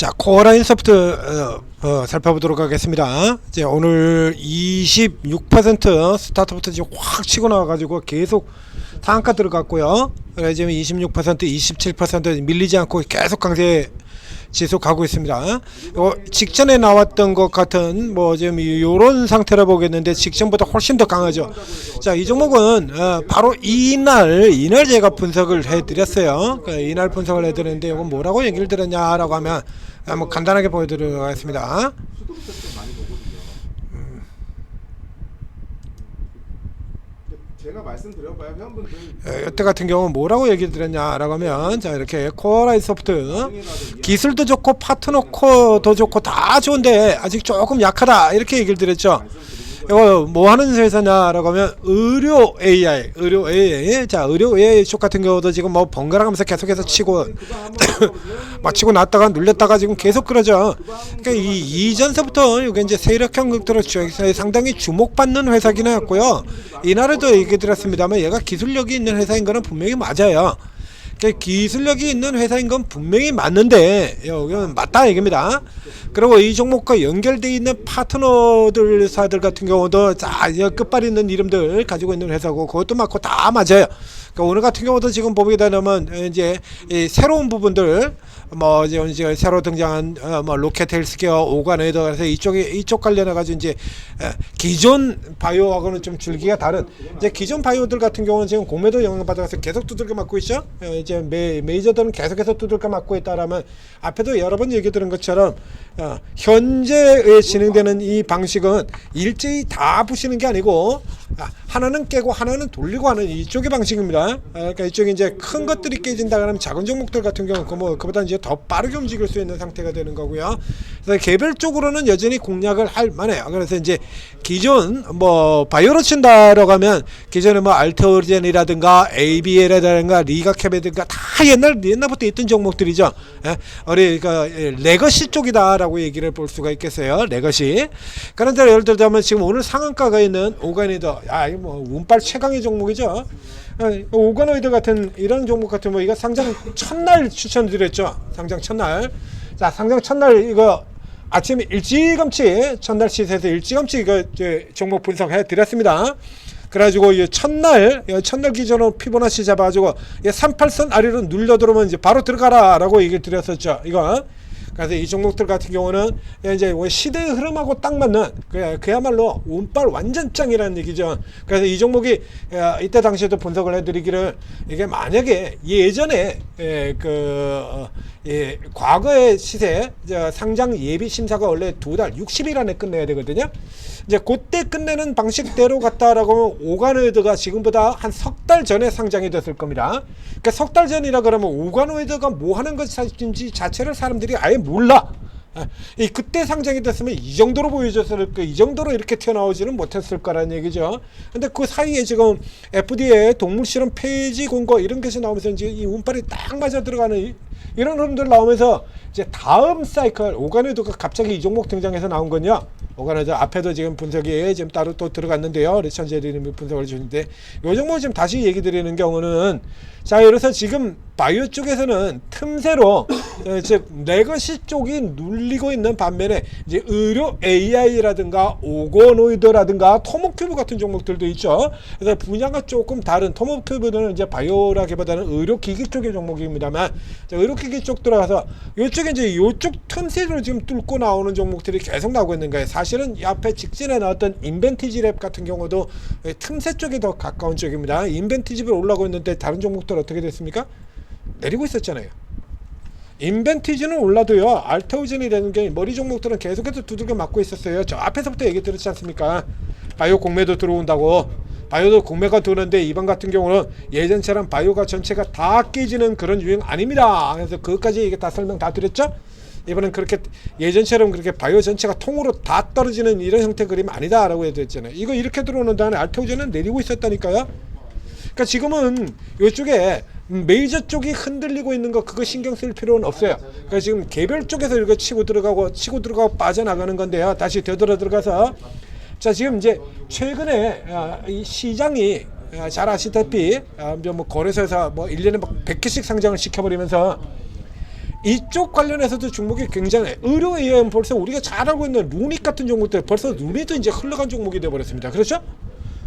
자, 코어라인 소프트 어, 어, 살펴보도록 하겠습니다. 이제 오늘 26% 스타트부터 지금 확 치고 나와가지고 계속 상한가 들어갔고요. 그래 지금 26%, 27% 밀리지 않고 계속 강세 지속하고 있습니다. 어, 직전에 나왔던 것 같은 뭐 지금 이런 상태라 보겠는데 직전보다 훨씬 더 강하죠. 자, 이 종목은 어, 바로 이날 이날 제가 분석을 해드렸어요. 그 이날 분석을 해드렸는데 이건 뭐라고 얘기를 드렸냐라고 하면 한번 간단하게 보여드리겠습니다. 제가 말씀드려봐야 회원분들 에, 여태 같은 경우는 뭐라고 얘기를 드렸냐라고 하면 자 이렇게 코어라이 소프트 기술도 좋고 파트너 코어도 좋고 다 좋은데 아직 조금 약하다 이렇게 얘기를 드렸죠. 이거 뭐 하는 회사냐라고 하면 의료 AI, 의료 AI. 자, 의료 AI 쪽 같은 경우도 지금 뭐 번갈아 가면서 계속해서 치고 막 치고 났다가 눌렸다가 지금 계속 그러죠. 그러니까 이 이전서부터 이게 이제 세력형 극도로 주- 상당히 주목받는 회사긴 했고요. 이날에도 얘기 드렸습니다만 얘가 기술력이 있는 회사인 거는 분명히 맞아요. 그 기술력이 있는 회사인 건 분명히 맞는데 여기는 맞다 얘기입니다. 그리고 이 종목과 연결돼 있는 파트너들 사들 같은 경우도 자 끝발 있는 이름들 가지고 있는 회사고 그것도 맞고 다 맞아요. 그러니까 오늘 같은 경우도 지금 보게 되면 이제 이 새로운 부분들 뭐 이제 이제 새로 등장한 어, 뭐 로켓 헬스케어 오가네더 그래서 이쪽에 이쪽 관련해 가지고 이제 에, 기존 바이오하고는 좀 줄기가 다른 이제 기존 바이오들 같은 경우는 지금 공매도 영향 받아서 계속 두들겨 맞고 있죠. 어, 이제 메, 메이저들은 계속해서 두들겨 맞고 있다라면 앞에도 여러 번 얘기 들은 것처럼 어, 현재에 진행되는 이 방식은 일제히 다 부시는 게 아니고 아, 하나는 깨고 하나는 돌리고 하는 이쪽의 방식입니다. 아, 그러니까 이쪽에 이제 큰 것들이 깨진다 그러면 작은 종목들 같은 경우는 그뭐 그보다 이제 더 빠르게 움직일 수 있는 상태가 되는 거고요. 그래서 개별적으로는 여전히 공략을 할 만해요. 그래서 이제 기존 뭐 바이오로 친다라고 하면 기존에 뭐 알테오젠이라든가 ABL이라든가 리가캡이라든가 다 옛날 옛날부터 있던 종목들이죠. 예? 우리 그 예, 레거시 쪽이다라고 얘기를 볼 수가 있겠어요. 레거시. 그런데 예를 들자면 지금 오늘 상한가가 있는 오가니더, 야 이거 뭐 운빨 최강의 종목이죠. 어, 오가노이드 같은 이런 종목 같은 뭐 이거 상장 첫날 추천드렸죠. 상장 첫날. 자 상장 첫날 이거 아침에 일찌감치 첫날 시세에서 일찌감치 이거 이제 종목 분석해 드렸습니다. 그래가지고 이 첫날 이 첫날 기준으로 피보나치 잡아가지고 이 38선 아래로 눌려 들어오면 이제 바로 들어가라라고 얘기를 드렸었죠. 이거. 그래서 이 종목들 같은 경우는 이제 뭐 시대의 흐름하고 딱 맞는 그- 그야말로 운빨 완전 짱이라는 얘기죠. 그래서 이 종목이 어, 이때 당시에도 분석을 해드리기를 이게 만약에 예전에 예, 그 어, 예, 과거의 시세 저 상장 예비 심사가 원래 두 달 60일 안에 끝내야 되거든요. 이제 그때 끝내는 방식대로 갔다라고 하면 오가노이드가 지금보다 한 석 달 전에 상장이 됐을 겁니다. 그러니까 석 달 전이라 그러면 오가노이드가 뭐 하는 것인지 자체를 사람들이 아예 몰라. 아, 이 그때 상장이 됐으면 이 정도로 보여줬을 거, 이 정도로 이렇게 튀어나오지는 못했을 거라는 얘기죠. 근데 그 사이에 지금 FDA 동물 실험 폐지 공고 이런 것이 나오면서 이제 이 운빨이 딱 맞아 들어가는 이, 이런 흐름들 나오면서 이제 다음 사이클 오가네도가 갑자기 이 종목 등장해서 나온 건요. 오가네도 앞에도 지금 분석이 지금 따로 또 들어갔는데요. 리천제리님이 분석을 주는데 요 종목 지금 다시 얘기 드리는 경우는 자 그래서 지금 바이오 쪽에서는 틈새로 어, 즉 레거시 쪽이 눌리고 있는 반면에 이제 의료 AI라든가 오고노이드라든가 토모큐브 같은 종목들도 있죠. 그래서 분야가 조금 다른 토모큐브는 이제 바이오라기보다는 의료기기 쪽의 종목입니다만 자, 의료기기 쪽 들어가서 이쪽에 이제 이쪽 틈새로 지금 뚫고 나오는 종목들이 계속 나오고 있는 거예요. 사실은 이 앞에 직진에 나왔던 인벤티지랩 같은 경우도 틈새 쪽에 더 가까운 쪽입니다. 인벤티지랩 올라오고 있는데 다른 종목들 어떻게 됐습니까? 내리고 있었잖아요. 인벤티지는 올라도요 알테오젠이 되는 게 머리 종목들은 계속해서 두들겨 맞고 있었어요. 저 앞에서부터 얘기 들었지 않습니까? 바이오 공매도 들어온다고. 바이오도 공매가 들어오는데 이번 같은 경우는 예전처럼 바이오가 전체가 다 깨지는 그런 유행 아닙니다. 그래서 그것까지 이게 다 설명 다 드렸죠? 이번엔 그렇게 예전처럼 그렇게 바이오 전체가 통으로 다 떨어지는 이런 형태 그림 아니다라고 해드렸잖아요. 이거 이렇게 들어오는 다음에 알테오젠은 내리고 있었다니까요. 그러니까 지금은 이쪽에 메이저 쪽이 흔들리고 있는 거 그거 신경 쓸 필요는 없어요. 그러니까 지금 개별 쪽에서 이거 치고 들어가고 치고 들어가고 빠져나가는 건데요. 다시 되돌아 들어가서 자 지금 이제 최근에 아, 이 시장이 아, 잘 아시다시피 아, 뭐 거래소에서 뭐 1년에 막 100개씩 상장을 시켜버리면서 이쪽 관련해서도 종목이 굉장해. 의료 AM 벌써 우리가 잘 알고 있는 루닛 같은 종목들 벌써 루닛도 이제 흘러간 종목이 돼 버렸습니다. 그렇죠?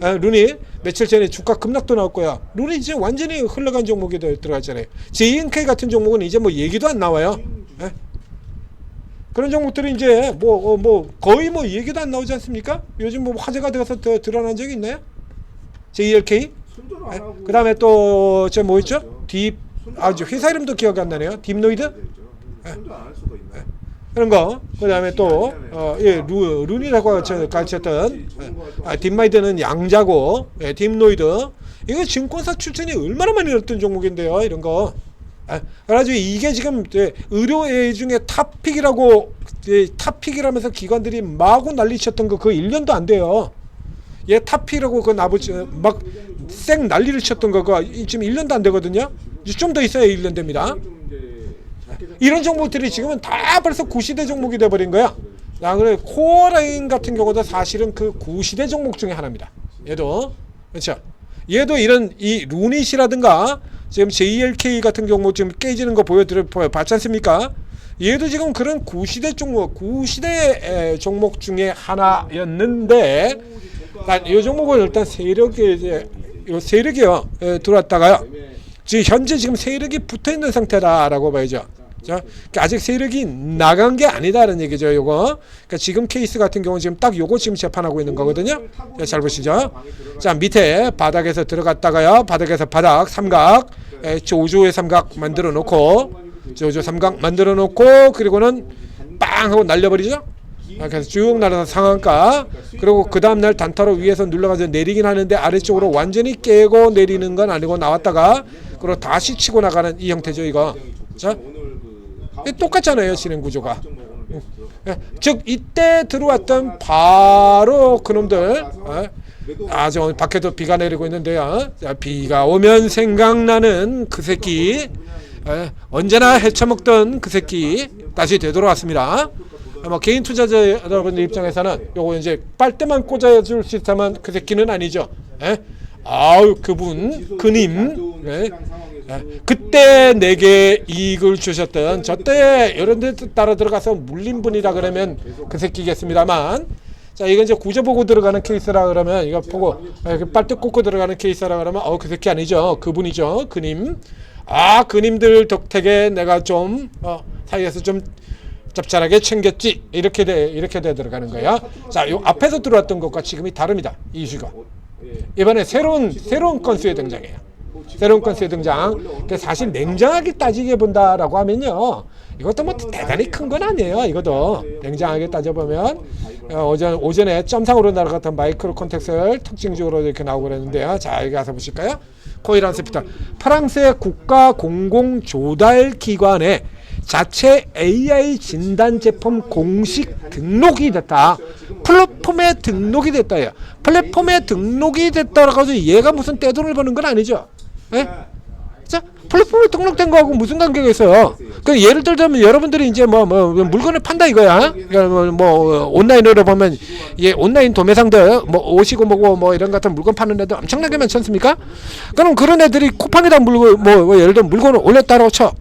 아, 루닛 며칠 전에 주가 급락도 나왔고요. 루닛 이제 완전히 흘러간 종목이 돼- 들어갔잖아요. JNK 같은 종목은 이제 뭐 얘기도 안 나와요. 예? 그런 종목들이 이제 뭐뭐 거의 뭐 얘기도 안 나오지 않습니까? 요즘 뭐 화제가 돼서 더 드러난 적이 있나요? JLK? 하고 그 다음에 또 저 뭐 있죠? 딥, 아, 저 회사 이름도 기억이 안 나네요. 딥노이드? 수가 있나요? 그런 거. 그 다음에 또, 어, 예, 루, 룬이라고 저 가르쳤던, 아, 딥마이드는 양자고, 예, 딥노이드. 이거 증권사 출전이 얼마나 많이 늘었던 종목인데요, 이런 거. 아, 그래가지고 이게 지금 예, 의료회 중에 탑픽이라고, 예, 탑픽이라면서 기관들이 마구 난리쳤던 거, 그 1년도 안 돼요. 얘 탑픽이라고 그 나부지, 막 쌩 난리를 쳤던 거가 이- 지금 1년도 안 되거든요. 좀 더 있어야 1년 됩니다. 이런 종목들이 지금은 다 벌써 구시대 종목이 돼버린 거야. 야, 그래 코어라인 같은 경우도 사실은 그 구시대 종목 중에 하나입니다. 얘도 그렇죠. 얘도 이런 이 루닛이라든가 지금 JLK 같은 경우 지금 깨지는 거 보여드려 봤지 않습니까? 얘도 지금 그런 구시대 종목, 구시대 에, 종목 중에 하나였는데, 난이 종목은 일단 세력이 이제 이 세력이요 에, 들어왔다가요. 지금 현재 지금 세력이 붙어 있는 상태다라고 봐야죠. 자, 그러니까 아직 세력이 나간 게 아니다라는 얘기죠. 요거. 그러니까 지금 케이스 같은 경우 지금 딱 요거 지금 재판하고 있는 거거든요. 자, 잘 보시죠. 자, 밑에 바닥에서 들어갔다가요. 바닥에서 바닥 삼각, 에, 조조의 삼각 만들어 놓고 조조 삼각 만들어 놓고 그리고는 빵 하고 날려버리죠. 아, 그래서 쭉 날아서 상한가 그리고 그 다음날 단타로 위에서 눌러가지고 내리긴 하는데 아래쪽으로 완전히 깨고 내리는 건 아니고 나왔다가 그리고 다시 치고 나가는 이 형태죠 이거 자 똑같잖아요 진행 구조가. 예, 즉 이때 들어왔던 바로 그놈들 예, 아, 저 밖에도 비가 내리고 있는데요. 자, 비가 오면 생각나는 그 새끼. 예, 언제나 헤쳐먹던 그 새끼 다시 되돌아왔습니다. 아, 뭐 개인 투자자 여러분들 입장에서는 요거 이제 빨대만 꽂아줄 수 있다면 그 새끼는 아니죠. 예? 아우 그분 그님 예? 예, 그때 내게 이익을 주셨던 저때 이런 데 따라 들어가서 물린 분이라 그러면 그 새끼겠습니다만. 자 이건 이제 구조 보고 들어가는 케이스라 그러면 이거 보고 예, 그 빨대 꽂고 들어가는 케이스라 그러면 어 그 새끼 아니죠. 그분이죠. 그님. 아 그님들 덕택에 내가 좀 어, 사이에서 좀 짭짤하게 챙겼지. 이렇게 돼 이렇게 돼 들어가는 거야. 자요 앞에서 들어왔던 것과 지금이 다릅니다. 이슈가. 예. 이번에 새로운 새로운 건수의 등장이에요. 새로운 건수의 등장. 근데 사실 냉정하게 따지게 본다라고 하면요. 이것도 뭐 대단히 큰 건 아니에요. 이것도 냉정하게 따져보면 어, 오전 오전에 점상으로 날아갔던 마이크로 콘텍스를 특징적으로 이렇게 나오고 그랬는데요. 자 여기 가서 보실까요? 코이란 세피타 프랑스의 국가 공공 조달 기관에 자체 AI 진단 제품 공식 등록이 됐다. 플랫폼에 등록이 됐다요. 플랫폼에 등록이 됐다라고 해서 얘가 무슨 떼돈을 버는 건 아니죠. 예? 자, 플랫폼에 등록된 거하고 무슨 관계가 있어요? 그 예를 들자면 여러분들이 이제 뭐, 뭐 물건을 판다 이거야. 그러니까 뭐, 뭐 온라인으로 보면 예 온라인 도매상들 뭐 오시고 뭐고 뭐 이런 같은 물건 파는 애들 엄청나게 많지 않습니까? 그럼 그런 애들이 쿠팡에다 물건 뭐, 뭐 예를 들어 물건을 올렸다고 쳐.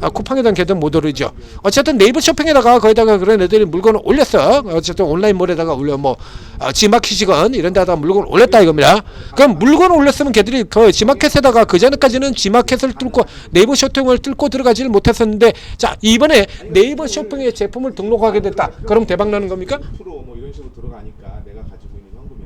아, 쿠팡에다 걔들 못 오르죠. 어쨌든 네이버 쇼핑에다가 거기다가 그런 애들이 물건을 올렸어. 어쨌든 온라인몰에다가 올려 뭐 아, 지마켓이건 이런 데다가 물건을 올렸다 이겁니다. 그럼 물건을 올렸으면 걔들이 그 지마켓에다가 그 전에까지는 지마켓을 뚫고 네이버 쇼핑을 뚫고 들어가지를 못했었는데 자 이번에 네이버 쇼핑에 제품을 등록하게 됐다. 그럼 대박 나는 겁니까? 프로 뭐 이런 식으로 들어가니까 내가 가지고 있는 현금에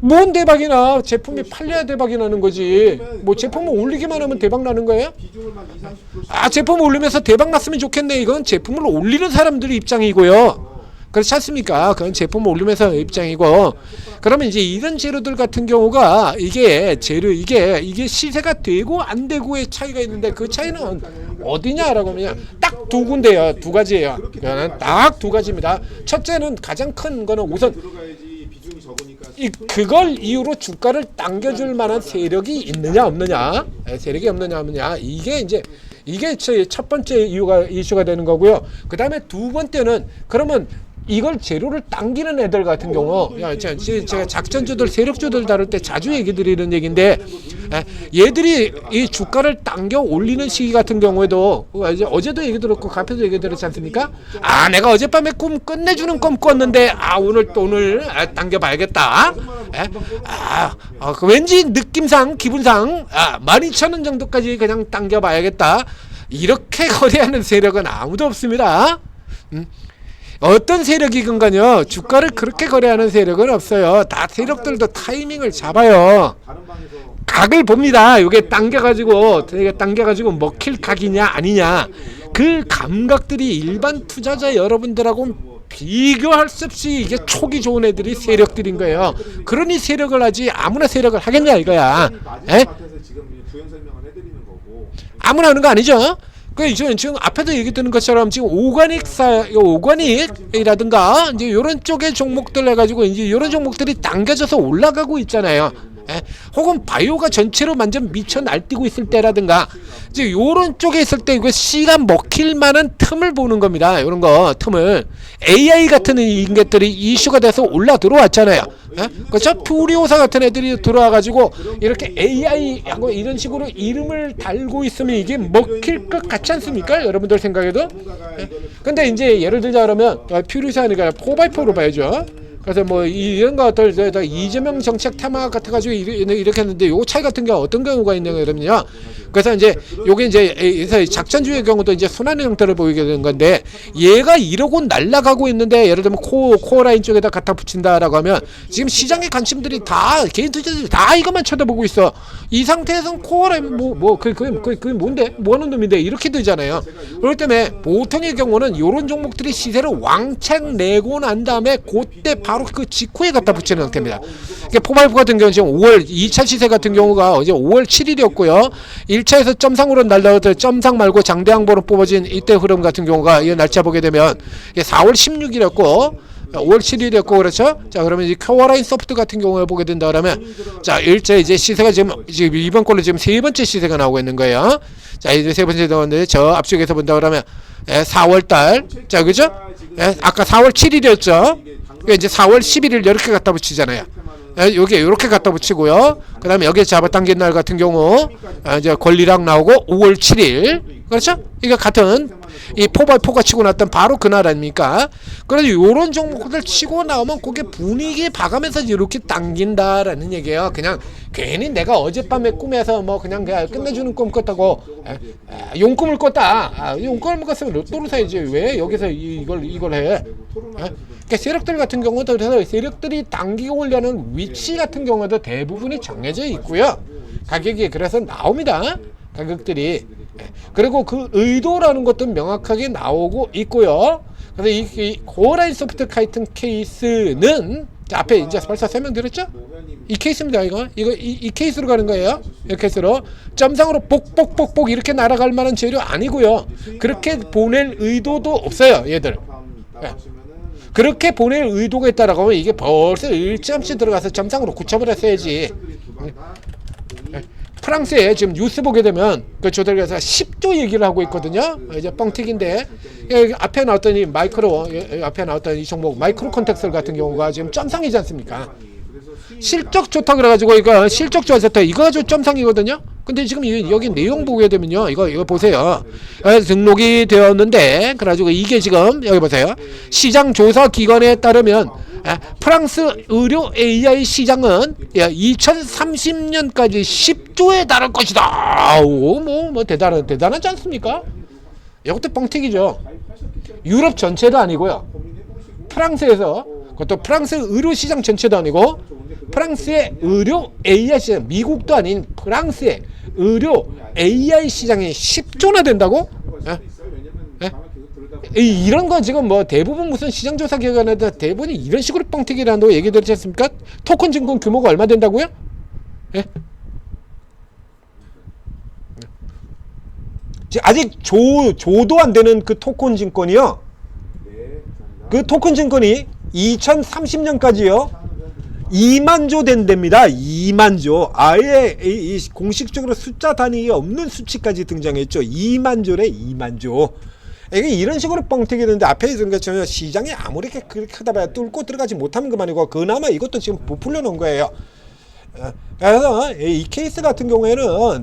뭔 대박이나 제품이 팔려야 대박이 나는 거지. 뭐 제품을 올리기만 하면 대박 나는 거예요? 비중을 막 2, 30%씩 아 제품을 올리면서 대박 났으면 좋겠네. 이건 제품을 올리는 사람들의 입장이고요. 그렇지 않습니까? 그건 제품을 올리면서 입장이고. 그러면 이제 이런 재료들 같은 경우가 이게 재료 이게 이게 시세가 되고 안 되고의 차이가 있는데 그 차이는 어디냐라고 하면 딱 두 군데요. 두 가지예요. 딱 두 가지입니다. 첫째는 가장 큰 거는 우선 이 그걸 이유로 주가를 당겨줄 만한 세력이 있느냐 없느냐. 예, 세력이 없느냐 없느냐. 이게 이제 이게 제첫 번째 이유가 이슈가 되는 거고요. 그 다음에 두 번째는 그러면 이걸 재료를 당기는 애들 같은 경우 야, 제- 제- 제가 작전주들 세력주들 다룰 때 자주 얘기 드리는 얘기인데 에, 얘들이 이 주가를 당겨 올리는 시기 같은 경우에도 어, 이제 어제도 얘기 들었고 카페도 얘기 들었지 않습니까? 아 내가 어젯밤에 꿈 끝내주는 꿈 꿨는데 아 오늘 또 오늘 아, 당겨봐야겠다. 에? 아, 어, 그 왠지 느낌상 기분상 아, 12,000원 정도까지 그냥 당겨봐야겠다. 이렇게 거래하는 세력은 아무도 없습니다. 음? 어떤 세력이건가요? 주가를 그렇게 거래하는 세력은 없어요. 다 세력들도 타이밍을 잡아요. 각을 봅니다. 이게 당겨가지고 이게 당겨가지고 먹힐 각이냐 아니냐 그 감각들이 일반 투자자 여러분들하고 비교할 수 없이 이게 촉이 좋은 애들이 세력들인 거예요. 그러니 세력을 하지 아무나 세력을 하겠냐 이거야. 에? 거고 아무나 하는 거 아니죠? 그 지금 지금 앞에도 얘기 드는 것처럼 지금 오가닉사 오가닉이라든가 이제 이런 쪽의 종목들 해가지고 이제 이런 종목들이 당겨져서 올라가고 있잖아요. 예? 혹은 바이오가 전체로 완전 미쳐 날뛰고 있을 때라든가 이제 이런 쪽에 있을 때 이거 시간 먹힐 만한 틈을 보는 겁니다. 이런 거 틈을 AI 같은 인것들이 이슈가 돼서 올라 들어왔잖아요. 예? 그렇죠? 퓨리오사 같은 애들이 들어와가지고 이렇게 AI하고 이런 식으로 이름을 달고 있으면 이게 먹힐 것 같지 않습니까? 여러분들 생각에도? 예? 근데 이제 예를 들자 그러면 어, 퓨리오사 아니라 4x4로 봐야죠. 그래서 뭐 이- 이런 것들 이재명 정책 테마 같아 가지고 이렇게 했는데 요 차이 같은 게 어떤 경우가 있냐 그러면요. 그래서 이제 요게 이제 작전주의 경우도 이제 순환의 형태를 보이게 되는 건데 얘가 이러고 날아가고 있는데 예를 들면 코 코어 라인 쪽에다 갖다 붙인다라고 하면 지금 시장의 관심들이 다 개인 투자자들이 다 이것만 쳐다보고 있어. 이 상태에서는 코어 라인 뭐뭐그 그게 그게 그게 뭔데 뭐 하는 놈인데 이렇게 되잖아요. 그렇기 때문에 보통의 경우는 요런 종목들이 시세를 왕창 내고 난 다음에 그때 바로 그 직후에 갖다 붙이는 형태입니다. 이게 포발프 같은 경우는 지금 5월 2차 시세 같은 경우가 어제 5월 7일이었고요. 1차에서 점상으로 날라왔을 점상 말고 장대항보로 뽑아진 이때 흐름 같은 경우가 이 날짜 보게 되면 이게 4월 16일이었고 5월 7일이었고 그렇죠? 자 그러면 이제 큐어라인 소프트 같은 경우에 보게 된다 그러면 자 일제 이제 시세가 지금 지금 이번 걸로 지금 세 번째 시세가 나오고 있는 거예요. 자 이제 세 번째 나오는데 저 앞쪽에서 본다 그러면 예, 4월 달 자 그죠? 예, 아까 4월 7일이었죠. 그러니까 이제 4월 11일 이렇게 갖다 붙이잖아요. 예, 여기 이렇게 갖다 붙이고요. 그 다음에 여기에 잡아당긴 날 같은 경우 아, 이제 권리랑 나오고 5월 7일 그렇죠? 이게 같은 이 포발 포가 치고 났던 바로 그날 아닙니까? 그래서 이런 종목들 치고 나오면 그게 분위기 봐가면서 이렇게 당긴다라는 얘기예요. 그냥 괜히 내가 어젯밤에 꿈에서 뭐 그냥 그냥 끝내주는 꿈 꿨다고 용꿈을 꿨다. 아, 용꿈을 꿨으면 로또를 사야지 왜 여기서 이- 이걸 이걸 해? 에? 그러니까 세력들 같은 경우도 그래서 세력들이 당기고 올려는 위치 같은 경우도 대부분이 정해져 있고요. 가격이 그래서 나옵니다. 가격들이 예. 그리고 그 의도라는 것도 명확하게 나오고 있고요. 그래서 이, 이 고라인 소프트 카이튼 케이스는 자, 앞에 이제 벌써 설명드렸죠? 이 케이스입니다 이거. 이거 이, 이 케이스로 가는 거예요. 이 케이스로. 점상으로 뽁뽁뽁뽁 이렇게 날아갈 만한 재료 아니고요. 그렇게 보낼 의도도 없어요 얘들. 예. 하시면은 그렇게 보낼 의도가 있다라고 하면 이게 벌써 일찌감치 들어가서 점상으로 굳혀버렸어야지. 두방다 프랑스에 지금 뉴스 보게 되면 그 조달에서 10조 얘기를 하고 있거든요. 이제 뻥튀기인데 여기 앞에 나왔던 이 마이크로 예, 앞에 나왔던 이 종목 마이크로 컨텍스 같은 경우가 지금 점상이지 않습니까? 실적 좋다 그래가지고 이거 실적 좋아졌다 이거 가지고 점상이거든요. 근데 지금 이- 여기 내용 보게 되면요 이거 이거 보세요 어, 등록이 되었는데 그래가지고 이게 지금 여기 보세요 시장 조사 기관에 따르면 아, 프랑스 의료 AI 시장은 2030년까지 10조에 달할 것이다. 뭐뭐 뭐 대단한 대단하지 않습니까? 이것도 뻥튀기죠. 유럽 전체도 아니고요. 프랑스에서 그것도 프랑스 의료 시장 전체도 아니고 프랑스의 의료 AI 시장 미국도 아닌 프랑스의 의료 AI 시장이 10조나 된다고? 예? 왜냐면 예? 계속 들여다 이- 이런 거 지금 뭐 대부분 무슨 시장조사 기관에다 대부분이 이런 식으로 뻥튀기라고 얘기 들었지 않습니까? 토큰 증권 규모가 얼마 된다고요? 예? 지금 아직 조 조도 안 되는 그 토큰 증권이요. 그 토큰 증권이 2030년까지요. 2만 조 된답니다. 2만 조. 아예 이, 이 공식적으로 숫자 단위가 없는 수치까지 등장했죠. 2만 조래 2만 조. 이게 이런 식으로 뻥튀기 되는데 앞에 있는 것처럼 시장이 아무리 그렇게 크다 봐야 뚫고 들어가지 못하는 것만이고 그나마 이것도 지금 부풀려 놓은 거예요. 어, 그래서 이 케이스 같은 경우에는 어,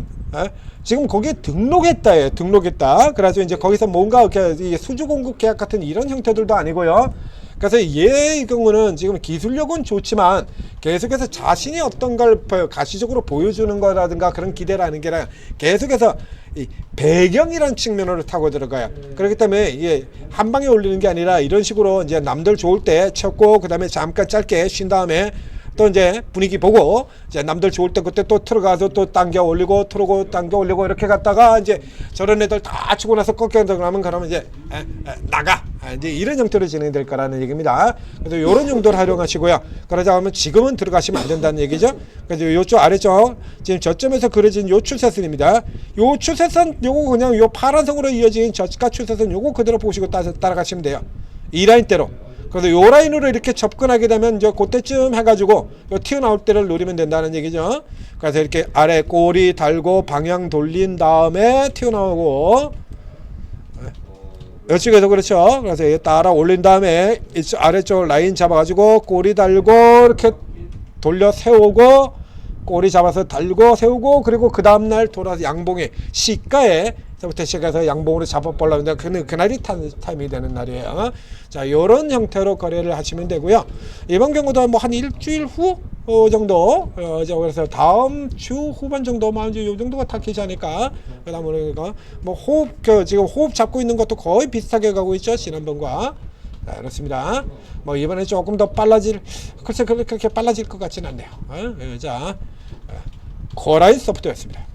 지금 거기에 등록했다예요. 등록했다. 그래서 이제 거기서 뭔가 이렇게 이 수주 공급 계약 같은 이런 형태들도 아니고요. 그래서 얘의 경우는 지금 기술력은 좋지만 계속해서 자신이 어떤 걸 보- 가시적으로 보여주는 거라든가 그런 기대라는 게 아니라 계속해서 이 배경이라는 측면으로 타고 들어가요. 그렇기 때문에 이게 한 방에 올리는 게 아니라 이런 식으로 이제 남들 좋을 때 쳤고 그다음에 잠깐 짧게 쉰 다음에 또 이제 분위기 보고 이제 남들 좋을 때 그때 또 들어가서 또 당겨 올리고 틀고 당겨 올리고 이렇게 갔다가 이제 저런 애들 다 치고 나서 꺾여 들어가면 그러면 이제 에, 에, 나가 아, 이제 이런 형태로 진행될 거라는 얘기입니다. 그래서 이런 용도를 활용하시고요. 그러자 하면 지금은 들어가시면 안 된다는 얘기죠. 그래서 요쪽 아래쪽 지금 저점에서 그려진 요 추세선입니다. 요 추세선 요거 그냥 요 파란색으로 이어진 저가 추세선 요거 그대로 보시고 따, 따라가시면 돼요. 이 라인대로. 그래서 요 라인으로 이렇게 접근하게 되면 이제 그때쯤 해가지고 요 튀어나올 때를 노리면 된다는 얘기죠. 그래서 이렇게 아래 꼬리 달고 방향 돌린 다음에 튀어나오고 이쪽에서 그렇죠. 그래서 따라 올린 다음에 아래쪽 라인 잡아가지고 꼬리 달고 이렇게 돌려 세우고 꼬리 잡아서 달고 세우고 그리고 그 다음날 돌아서 양봉에 시가에서부터 시작해서 양봉으로 잡아보려는데 그, 그날이 타, 타임이 되는 날이에요. 자 요런 형태로 거래를 하시면 되고요. 이번 경우도 뭐 한 일주일 후 어, 정도 어, 저 그래서 다음 주 후반 정도만 이제 요 정도가 타키지 않을까 그다음 그러니까 뭐 호흡 그 지금 호흡 잡고 있는 것도 거의 비슷하게 가고 있죠 지난번과 자, 그렇습니다. 뭐 이번에 조금 더 빨라질 글쎄 그렇게 빨라질 것 같지는 않네요. 어? 예, 자 어, 코라인 소프트였습니다.